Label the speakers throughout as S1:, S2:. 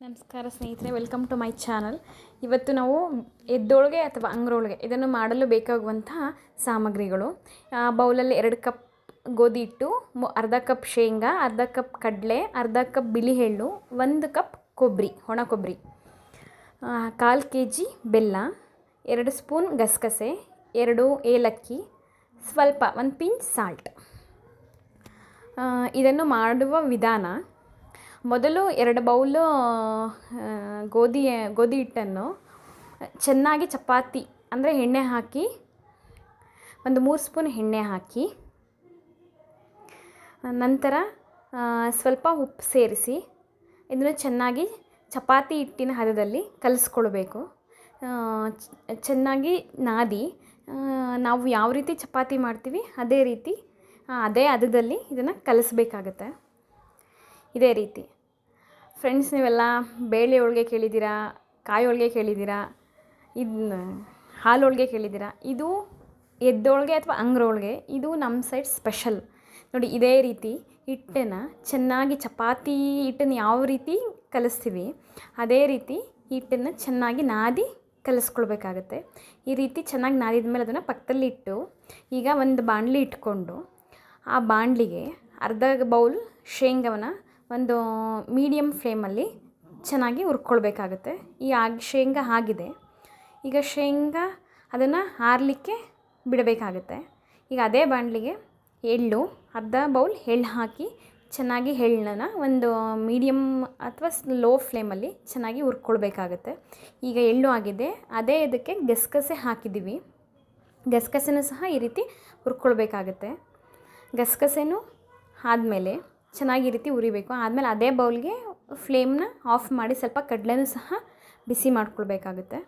S1: ನಮಸ್ಕಾರ ಸ್ನೇಹಿತರೆ welcome to my channel ಇವತ್ತು ನಾವು ಎದ್ದೊಳಗೆ ಅಥವಾ ಅಂಗ್ರೊಳಗೆ ಇದನ್ನು ಮಾಡಲು ಬೇಕಾಗುವಂತಹ ಸಾಮಗ್ರಿಗಳು. ಬೌಲಲ್ಲಿ ಎರಡು ಕಪ್ ಗೋಧಿ ಹಿಟ್ಟು ಅರ್ಧ ಕಪ್ ಶೇಂಗಾ, ಅರ್ಧ ಕಪ್ ಕಡಲೆ, ಅರ್ಧ ಕಪ್ ಬಿಳಿ ಎಳ್ಳು ಒಂದು ಕಪ್ ಕೊಬ್ಬರಿ, ಒಣ ಕೊಬ್ಬರಿ ಕಾಲು ಕೆ ಜಿ ಬೆಲ್ಲ, ಎರಡು ಸ್ಪೂನ್ ಗಸಗಸೆ, ಎರಡು ಏಲಕ್ಕಿ, ಸ್ವಲ್ಪ ಒಂದು ಪಿಂಚ್ ಸಾಲ್ಟ್ ಇದನ್ನು ಮಾಡುವ ವಿಧಾನ ಮೊದಲು ಎರಡು ಬೌಲು ಗೋಧಿ ಗೋಧಿ ಹಿಟ್ಟನ್ನು ಚೆನ್ನಾಗಿ ಚಪಾತಿ, ಅಂದರೆ ಎಣ್ಣೆ ಹಾಕಿ, ಒಂದು ಮೂರು ಸ್ಪೂನ್ ಎಣ್ಣೆ ಹಾಕಿ, ನಂತರ ಸ್ವಲ್ಪ ಉಪ್ಪು ಸೇರಿಸಿ, ಇದನ್ನು ಚೆನ್ನಾಗಿ ಚಪಾತಿ ಹಿಟ್ಟಿನ ಹದದಲ್ಲಿ ಕಲಿಸ್ಕೊಳ್ಬೇಕು. ಚೆನ್ನಾಗಿ ನಾದಿ ನಾವು ಯಾವ ರೀತಿ ಚಪಾತಿ ಮಾಡ್ತೀವಿ, ಅದೇ ರೀತಿ ಅದೇ ಹದದಲ್ಲಿ ಇದನ್ನು ಕಲಿಸ್ಬೇಕಾಗತ್ತೆ. ಇದೇ ರೀತಿ. ಫ್ರೆಂಡ್ಸ್ ನೀವೆಲ್ಲ ಬೇಳೆ ಹೋಳಿಗೆ ಕೇಳಿದ್ದೀರಾ, ಕಾಯಿ ಹೋಳಿಗೆ ಕೇಳಿದ್ದೀರಾ ಇದನ್ನ ಹಾಲು ಹೋಳಿಗೆ ಕೇಳಿದ್ದೀರಾ? ಇದು ಎದ್ದೋಳ್ಗೆ ಅಥವಾ ಅಂಗ್ರೋಳ್ಗೆ ಇದು ನಮ್ಮ ಸೈಡ್ ಸ್ಪೆಷಲ್ ನೋಡಿ, ಇದೇ ರೀತಿ ಹಿಟ್ಟನ್ನು ಚೆನ್ನಾಗಿ ಚಪಾತಿ ಹಿಟ್ಟನ್ನು ಯಾವ ರೀತಿ ಕಲಿಸ್ತೀವಿ, ಅದೇ ರೀತಿ ಹಿಟ್ಟನ್ನು ಚೆನ್ನಾಗಿ ನಾದಿ ಕಲಿಸ್ಕೊಳ್ಬೇಕಾಗತ್ತೆ. ಈ ರೀತಿ ಚೆನ್ನಾಗಿ ನಾದಿದ ಮೇಲೆ ಅದನ್ನು ಪಕ್ಕದಲ್ಲಿ ಇಟ್ಟು, ಈಗ ಒಂದು ಬಾಣಲಿ ಇಟ್ಕೊಂಡು, ಆ ಬಾಣಲಿಗೆ ಅರ್ಧ ಬೌಲ್ ಶೇಂಗಾವನ್ನ ಒಂದು ಮೀಡಿಯಮ್ ಫ್ಲೇಮಲ್ಲಿ ಚೆನ್ನಾಗಿ ಹುರ್ಕೊಳ್ಬೇಕಾಗುತ್ತೆ. ಈ ಆಗಿ, ಶೇಂಗಾ ಆಗಿದೆ. ಈಗ ಶೇಂಗಾ ಅದನ್ನು ಆರಲಿಕ್ಕೆ ಬಿಡಬೇಕಾಗುತ್ತೆ. ಈಗ ಅದೇ ಬಾಣಲಿಗೆ ಎಳ್ಳು, ಅರ್ಧ ಬೌಲ್ ಎಳ್ಳು ಹಾಕಿ ಚೆನ್ನಾಗಿ ಎಳ್ಳನ್ನ ಒಂದು ಮೀಡಿಯಮ್ ಅಥವಾ ಲೋ ಫ್ಲೇಮಲ್ಲಿ ಚೆನ್ನಾಗಿ ಹುರ್ಕೊಳ್ಬೇಕಾಗುತ್ತೆ. ಈಗ ಎಳ್ಳು ಆಗಿದೆ. ಅದೇ ಇದಕ್ಕೆ ಗಸಗಸೆ ಹಾಕಿದ್ದೀವಿ ಗಸಗಸೆನೂ ಸಹ ಈ ರೀತಿ ಹುರ್ಕೊಳ್ಬೇಕಾಗುತ್ತೆ. ಗಸಗಸೆನೂ ಆದಮೇಲೆ ಚೆನ್ನಾಗಿ ರೀತಿ ಉರಿಬೇಕು. ಆದಮೇಲೆ ಅದೇ ಬೌಲ್ಗೆ ಫ್ಲೇಮ್ನ ಆಫ್ ಮಾಡಿ ಸ್ವಲ್ಪ ಕಡಲೆನೂ ಸಹ ಬಿಸಿ ಮಾಡ್ಕೊಳ್ಬೇಕಾಗುತ್ತೆ.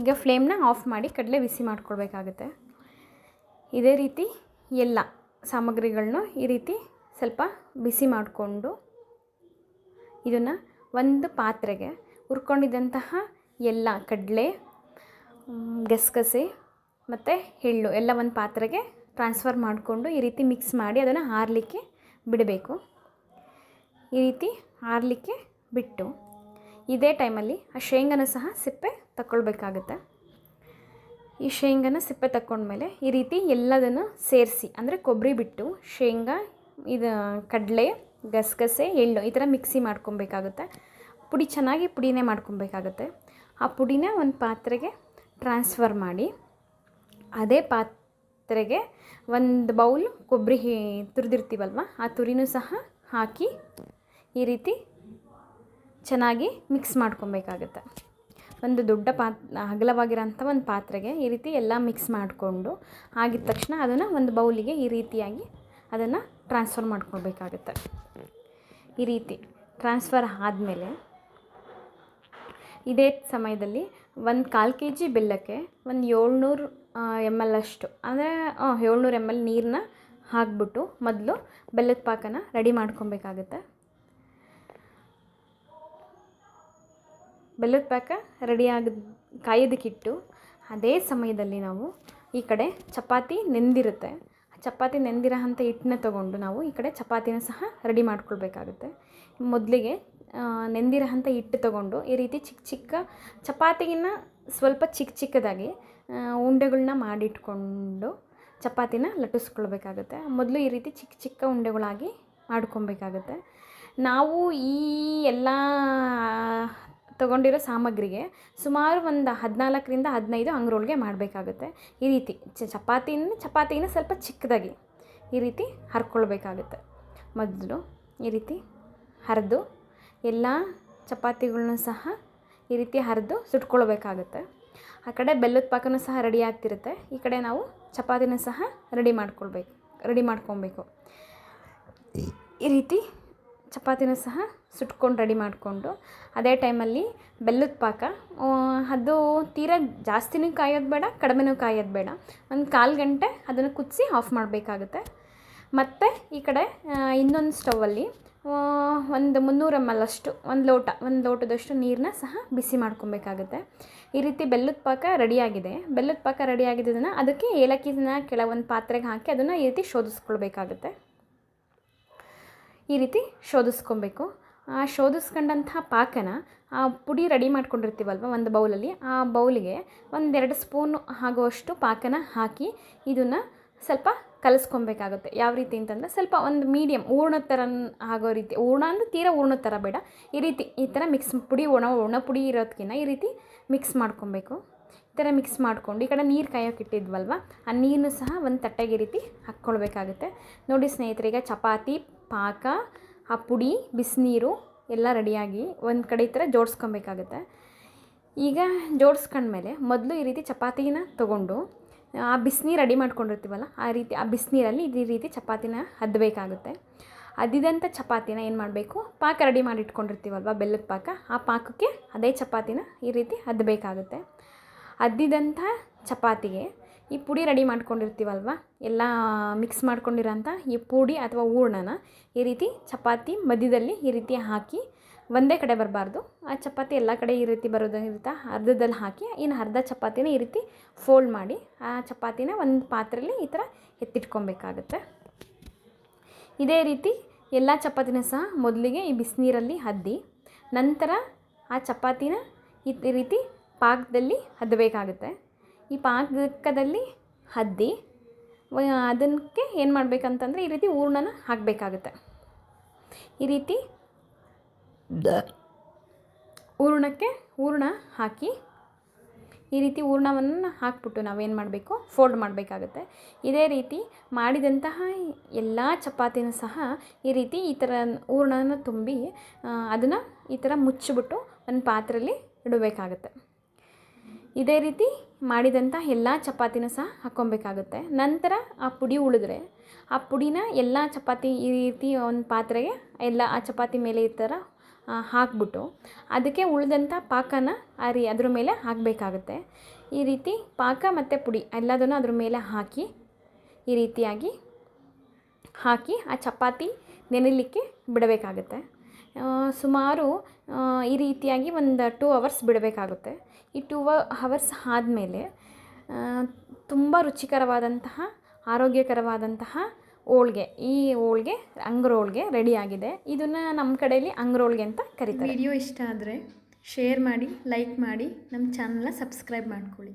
S1: ಈಗ ಫ್ಲೇಮ್ನ ಆಫ್ ಮಾಡಿ ಕಡಲೆ ಬಿಸಿ ಮಾಡ್ಕೊಳ್ಬೇಕಾಗುತ್ತೆ. ಇದೇ ರೀತಿ ಎಲ್ಲ ಸಾಮಗ್ರಿಗಳನ್ನ ಈ ರೀತಿ ಸ್ವಲ್ಪ ಬಿಸಿ ಮಾಡಿಕೊಂಡು ಇದನ್ನು ಒಂದು ಪಾತ್ರೆಗೆ ಹುರ್ಕೊಂಡಿದ್ದಂತಹ ಎಲ್ಲ ಕಡಲೆ, ಗಸಗಸೆ ಮತ್ತು ಎಳ್ಳು ಎಲ್ಲ ಒಂದು ಪಾತ್ರೆಗೆ ಟ್ರಾನ್ಸ್ಫರ್ ಮಾಡಿಕೊಂಡು ಈ ರೀತಿ ಮಿಕ್ಸ್ ಮಾಡಿ ಅದನ್ನು ಆರಲಿಕ್ಕೆ ಬಿಡಬೇಕು. ಈ ರೀತಿ ಆರಲಿಕ್ಕೆ ಬಿಟ್ಟು ಇದೇ ಟೈಮಲ್ಲಿ ಆ ಶೇಂಗನ ಸಹ ಸಿಪ್ಪೆ ತಗೊಳ್ಬೇಕಾಗುತ್ತೆ ಈ ಶೇಂಗನ ಸಿಪ್ಪೆ ತಕ್ಕೊಂಡ್ಮೇಲೆ ಈ ರೀತಿ ಎಲ್ಲದನ್ನು ಸೇರಿಸಿ, ಅಂದರೆ ಕೊಬ್ಬರಿ ಬಿಟ್ಟು ಶೇಂಗಾ, ಇದು ಕಡಲೆ, ಗಸಗಸೆ, ಎಳ್ಳು ಈ ಥರ ಮಿಕ್ಸಿ ಮಾಡ್ಕೊಬೇಕಾಗುತ್ತೆ ಪುಡಿ ಚೆನ್ನಾಗಿ ಪುಡಿನೇ ಮಾಡ್ಕೊಬೇಕಾಗುತ್ತೆ ಆ ಪುಡಿನ ಒಂದು ಪಾತ್ರೆಗೆ ಟ್ರಾನ್ಸ್ಫರ್ ಮಾಡಿ, ಅದೇ ಪಾತ್ರೆಗೆ ಒಂದು ಬೌಲ್ ಕೊಬ್ಬರಿ ತುರಿದಿರ್ತೀವಲ್ವ, ಆ ತುರಿನೂ ಸಹ ಹಾಕಿ ಈ ರೀತಿ ಚೆನ್ನಾಗಿ ಮಿಕ್ಸ್ ಮಾಡ್ಕೊಬೇಕಾಗುತ್ತೆ. ಒಂದು ದೊಡ್ಡ ಪಾತ್, ಅಗಲವಾಗಿರೋಂಥ ಒಂದು ಪಾತ್ರೆಗೆ ಈ ರೀತಿ ಎಲ್ಲ ಮಿಕ್ಸ್ ಮಾಡಿಕೊಂಡು ಆಗಿದ ತಕ್ಷಣ ಅದನ್ನು ಒಂದು ಬೌಲಿಗೆ ಈ ರೀತಿಯಾಗಿ ಅದನ್ನು ಟ್ರಾನ್ಸ್ಫರ್ ಮಾಡ್ಕೊಳ್ಬೇಕಾಗತ್ತೆ. ಈ ರೀತಿ ಟ್ರಾನ್ಸ್ಫರ್ ಆದಮೇಲೆ ಇದೇ ಸಮಯದಲ್ಲಿ ಒಂದು ಕಾಲು ಕೆ ಜಿ ಬೆಲ್ಲಕ್ಕೆ ಒಂದು ಏಳ್ನೂರು ಎಂ ಎಲ್ ಅಷ್ಟು. ಅಂದರೆ ಏಳ್ನೂರು ಎಂ ಎಲ್ ನೀರನ್ನ ಹಾಕ್ಬಿಟ್ಟು ಮೊದಲು ಬೆಲ್ಲದ ಪಾಕನ ರೆಡಿ ಮಾಡ್ಕೊಬೇಕಾಗತ್ತೆ. ಬೆಲ್ಲದ ಪಾಕ ರೆಡಿ ಆಗಿದ ಕಾಯೋದಕ್ಕಿಟ್ಟು ಅದೇ ಸಮಯದಲ್ಲಿ ನಾವು ಈ ಕಡೆ ಚಪಾತಿ ನೆಂದಿರುತ್ತೆ. ಚಪಾತಿ ನೆಂದಿರೋ ಅಂಥ ಹಿಟ್ಟನ್ನ ತೊಗೊಂಡು ನಾವು ಈ ಕಡೆ ಚಪಾತಿನ ಸಹ ರೆಡಿ ಮಾಡ್ಕೊಳ್ಬೇಕಾಗುತ್ತೆ. ಮೊದಲಿಗೆ ನೆಂದಿರೋ ಅಂಥ ಹಿಟ್ಟು ತಗೊಂಡು ಈ ರೀತಿ ಚಿಕ್ಕ ಚಿಕ್ಕ ಚಪಾತಿಗಿನ್ನ ಸ್ವಲ್ಪ ಚಿಕ್ಕ ಚಿಕ್ಕದಾಗಿ ಉಂಡೆಗಳನ್ನ ಮಾಡಿಟ್ಕೊಂಡು ಚಪಾತಿನ ಲಟ್ಟಿಸ್ಕೊಳ್ಬೇಕಾಗುತ್ತೆ. ಮೊದಲು ಈ ರೀತಿ ಚಿಕ್ಕ ಚಿಕ್ಕ ಉಂಡೆಗಳಾಗಿ ಮಾಡ್ಕೊಬೇಕಾಗುತ್ತೆ ನಾವು ಈ ಎಲ್ಲ ತಗೊಂಡಿರೋ ಸಾಮಗ್ರಿಗೆ ಸುಮಾರು ಒಂದು ಹದಿನಾಲ್ಕರಿಂದ ಹದಿನೈದು ಅಂಗ್ರೋಳ್ಗೆ ಮಾಡಬೇಕಾಗುತ್ತೆ. ಈ ರೀತಿ ಚಪಾತಿನ ಚಪಾತಿನ ಸ್ವಲ್ಪ ಚಿಕ್ಕದಾಗಿ ಈ ರೀತಿ ಹರ್ಕೊಳ್ಬೇಕಾಗುತ್ತೆ. ಮೊದಲು ಈ ರೀತಿ ಹರಿದು ಎಲ್ಲ ಚಪಾತಿಗಳ್ನೂ ಸಹ ಈ ರೀತಿ ಹರಿದು ಸುಟ್ಕೊಳ್ಬೇಕಾಗುತ್ತೆ. ಆ ಕಡೆ ಬೆಲ್ಲದ ಪಾಕನೂ ಸಹ ರೆಡಿ ಆಗ್ತಿರುತ್ತೆ. ಈ ಕಡೆ ನಾವು ಚಪಾತಿನ ಸಹ ರೆಡಿ ಮಾಡ್ಕೊಳ್ಬೇಕು, ರೆಡಿ ಮಾಡ್ಕೊಬೇಕು. ಈ ರೀತಿ ಚಪಾತಿನೂ ಸಹ ಸುಟ್ಕೊಂಡು ರೆಡಿ ಮಾಡಿಕೊಂಡು ಅದೇ ಟೈಮಲ್ಲಿ ಬೆಲ್ಲದ ಪಾಕ ಅದು ತೀರಾ ಜಾಸ್ತಿನೂ ಕಾಯೋದು ಬೇಡ, ಕಡಿಮೆನೂ ಕಾಯೋದು ಬೇಡ. ಒಂದು ಕಾಲು ಗಂಟೆ ಅದನ್ನು ಕುದಿಸಿ ಆಫ್ ಮಾಡಬೇಕಾಗುತ್ತೆ. ಮತ್ತು ಈ ಕಡೆ ಇನ್ನೊಂದು ಸ್ಟವಲ್ಲಿ ಒಂದು ಮುನ್ನೂರು ಎಂ ಎಲ್ ಅಷ್ಟು, ಒಂದು ಲೋಟ, ಒಂದು ಲೋಟದಷ್ಟು ನೀರನ್ನ ಸಹ ಬಿಸಿ ಮಾಡ್ಕೊಬೇಕಾಗುತ್ತೆ. ಈ ರೀತಿ ಬೆಲ್ಲದ ಪಾಕ ರೆಡಿಯಾಗಿದೆ. ಬೆಲ್ಲದ ಪಾಕ ರೆಡಿಯಾಗಿದ್ದನ್ನು ಅದಕ್ಕೆ ಏಲಕ್ಕಿನ ಕೆಲವೊಂದು ಪಾತ್ರೆಗೆ ಹಾಕಿ ಅದನ್ನು ಈ ರೀತಿ ಶೋಧಿಸ್ಕೊಳ್ಬೇಕಾಗುತ್ತೆ. ಈ ರೀತಿ ಶೋಧಿಸ್ಕೊಬೇಕು. ಆ ಶೋಧಿಸ್ಕೊಂಡಂಥ ಪಾಕನ, ಆ, ಪುಡಿ ರೆಡಿ ಮಾಡ್ಕೊಂಡಿರ್ತೀವಲ್ವ ಒಂದು ಬೌಲಲ್ಲಿ, ಆ ಬೌಲಿಗೆ ಒಂದೆರಡು ಸ್ಪೂನು ಆಗುವಷ್ಟು ಪಾಕನ ಹಾಕಿ ಇದನ್ನು ಸ್ವಲ್ಪ ಕಲಿಸ್ಕೊಬೇಕಾಗುತ್ತೆ. ಯಾವ ರೀತಿ ಅಂತಂದರೆ ಸ್ವಲ್ಪ ಒಂದು ಮೀಡಿಯಮ್ ಹೂರ್ಣದ ಥರ ಆಗೋ ರೀತಿ, ಹೂರ್ಣ ಅಂದರೆ ತೀರಾ ಹೂರ್ಣ ಥರ ಬೇಡ. ಈ ರೀತಿ, ಈ ಥರ ಮಿಕ್ಸ್ ಪುಡಿ, ಒಣ ಒಣ ಪುಡಿ ಇರೋದಕ್ಕಿಂತ ಈ ರೀತಿ ಮಿಕ್ಸ್ ಮಾಡ್ಕೊಬೇಕು. ಈ ಥರ ಮಿಕ್ಸ್ ಮಾಡ್ಕೊಂಡು ಈ ಕಡೆ ನೀರು ಕಾಯೋಕೆ ಇಟ್ಟಿದ್ವಲ್ವ, ಆ ನೀರನ್ನು ಸಹ ಒಂದು ತಟ್ಟೆಗೆ ರೀತಿ ಹಾಕ್ಕೊಳ್ಬೇಕಾಗುತ್ತೆ. ನೋಡಿ ಸ್ನೇಹಿತರಿಗೆ ಚಪಾತಿ, ಪಾಕ, ಆ ಪುಡಿ, ಬಿಸಿನೀರು ಎಲ್ಲ ರೆಡಿಯಾಗಿ ಒಂದು ಕಡೆ ಈ ಥರ ಜೋಡಿಸ್ಕೊಬೇಕಾಗುತ್ತೆ. ಈಗ ಜೋಡಿಸ್ಕೊಂಡ್ಮೇಲೆ ಮೊದಲು ಈ ರೀತಿ ಚಪಾತಿನ ತೊಗೊಂಡು ಆ ಬಿಸಿನೀರು ರೆಡಿ ಮಾಡ್ಕೊಂಡಿರ್ತೀವಲ್ಲ, ಆ ರೀತಿ, ಆ ಬಿಸಿನೀರಲ್ಲಿ ಈ ರೀತಿ ಚಪಾತಿನ ಹದಬೇಕಾಗುತ್ತೆ. ಅದಿದಂಥ ಚಪಾತಿನ ಏನು ಮಾಡಬೇಕು? ಪಾಕ ರೆಡಿ ಮಾಡಿ ಇಟ್ಕೊಂಡಿರ್ತೀವಲ್ವ ಬೆಲ್ಲದ ಪಾಕ, ಆ ಪಾಕಕ್ಕೆ ಅದೇ ಚಪಾತಿನ ಈ ರೀತಿ ಹದಬೇಕಾಗುತ್ತೆ. ಅದ್ದಿದಂಥ ಚಪಾತಿಗೆ ಈ ಪುಡಿ ರೆಡಿ ಮಾಡ್ಕೊಂಡಿರ್ತೀವಲ್ವ, ಎಲ್ಲ ಮಿಕ್ಸ್ ಮಾಡ್ಕೊಂಡಿರೋಂಥ ಈ ಪುಡಿ ಅಥವಾ ಹೂರ್ಣನ ಈ ರೀತಿ ಚಪಾತಿ ಮಧ್ಯದಲ್ಲಿ ಈ ರೀತಿ ಹಾಕಿ ಒಂದೇ ಕಡೆ ಬರಬಾರ್ದು. ಆ ಚಪಾತಿ ಎಲ್ಲ ಕಡೆ ಈ ರೀತಿ ಬರೋದ್ರಿಂದ ಅರ್ಧದಲ್ಲಿ ಹಾಕಿ, ಇನ್ನು ಅರ್ಧ ಚಪಾತಿನ ಈ ರೀತಿ ಫೋಲ್ಡ್ ಮಾಡಿ, ಆ ಚಪಾತಿನ ಒಂದು ಪಾತ್ರೆಯಲ್ಲಿ ಈ ಥರ ಎತ್ತಿಟ್ಕೊಬೇಕಾಗತ್ತೆ. ಇದೇ ರೀತಿ ಎಲ್ಲ ಚಪಾತಿನ ಸಹ ಮೊದಲಿಗೆ ಈ ಬಿಸಿನೀರಲ್ಲಿ ಹದ್ದಿ, ನಂತರ ಆ ಚಪಾತಿನ ಈ ರೀತಿ ಪಾಕದಲ್ಲಿ ಹದ್ದಬೇಕಾಗುತ್ತೆ ಈ ಪಾಕದಲ್ಲಿ ಹದ್ದಿ ಅದಕ್ಕೆ ಏನು ಮಾಡಬೇಕಂತಂದರೆ ಈ ರೀತಿ ಹೂರ್ಣನ ಹಾಕಬೇಕಾಗುತ್ತೆ. ಈ ರೀತಿ ಹೂರ್ಣಕ್ಕೆ ಹೂರ್ಣ ಹಾಕಿ ಈ ರೀತಿ ಹೂರ್ಣವನ್ನು ಹಾಕ್ಬಿಟ್ಟು ನಾವೇನು ಮಾಡಬೇಕು? ಫೋಲ್ಡ್ ಮಾಡಬೇಕಾಗುತ್ತೆ. ಇದೇ ರೀತಿ ಮಾಡಿದಂತಹ ಎಲ್ಲ ಚಪಾತಿನೂ ಸಹ ಈ ರೀತಿ ಈ ಥರ ಹೂರ್ಣನ ತುಂಬಿ ಅದನ್ನು ಈ ಥರ ಮುಚ್ಚಿಬಿಟ್ಟು ಒಂದು ಪಾತ್ರೆಯಲ್ಲಿ ಇಡಬೇಕಾಗುತ್ತೆ. ಇದೇ ರೀತಿ ಮಾಡಿದಂಥ ಎಲ್ಲ ಚಪಾತಿನೂ ಸಹ ಹಾಕ್ಕೊಬೇಕಾಗುತ್ತೆ. ನಂತರ ಆ ಪುಡಿ ಉಳಿದ್ರೆ, ಆ ಪುಡಿನ ಎಲ್ಲ ಚಪಾತಿ ಈ ರೀತಿ ಒಂದು ಪಾತ್ರೆಗೆ, ಎಲ್ಲ ಆ ಚಪಾತಿ ಮೇಲೆ ಈ ಥರ ಹಾಕ್ಬಿಟ್ಟು ಅದಕ್ಕೆ ಉಳಿದಂಥ ಪಾಕನ ಆ ರೀ ಅದ್ರ ಮೇಲೆ ಹಾಕಬೇಕಾಗತ್ತೆ. ಈ ರೀತಿ ಪಾಕ ಮತ್ತು ಪುಡಿ ಎಲ್ಲದನ್ನು ಅದ್ರ ಮೇಲೆ ಹಾಕಿ ಈ ರೀತಿಯಾಗಿ ಹಾಕಿ ಆ ಚಪಾತಿ ನೆನೆಲಿಕ್ಕೆ ಬಿಡಬೇಕಾಗುತ್ತೆ. ಸುಮಾರು ಈ ರೀತಿಯಾಗಿ ಒಂದು ಟೂ ಅವರ್ಸ್ ಬಿಡಬೇಕಾಗುತ್ತೆ. ಈ ಟೂ ಅವರ್ಸ್ ಆದಮೇಲೆ ತುಂಬ ರುಚಿಕರವಾದಂತಹ, ಆರೋಗ್ಯಕರವಾದಂತಹ ಹೋಳ್ಗೆ, ಈ ಹೋಳ್ಗೆ ರೆಡಿ ರೆಡಿಯಾಗಿದೆ ಇದನ್ನು ನಮ್ಮ ಕಡೆಯಲ್ಲಿ ಅಂಗ್ರೋಳ್ಗೆ ಅಂತ ಕರಿತಾರೆ.
S2: ವಿಡಿಯೋ ಇಷ್ಟ ಆದರೆ ಶೇರ್ ಮಾಡಿ ಲೈಕ್ ಮಾಡಿ ನಮ್ಮ ಚಾನಲ್ನ ಸಬ್ಸ್ಕ್ರೈಬ್ ಮಾಡ್ಕೊಳ್ಳಿ.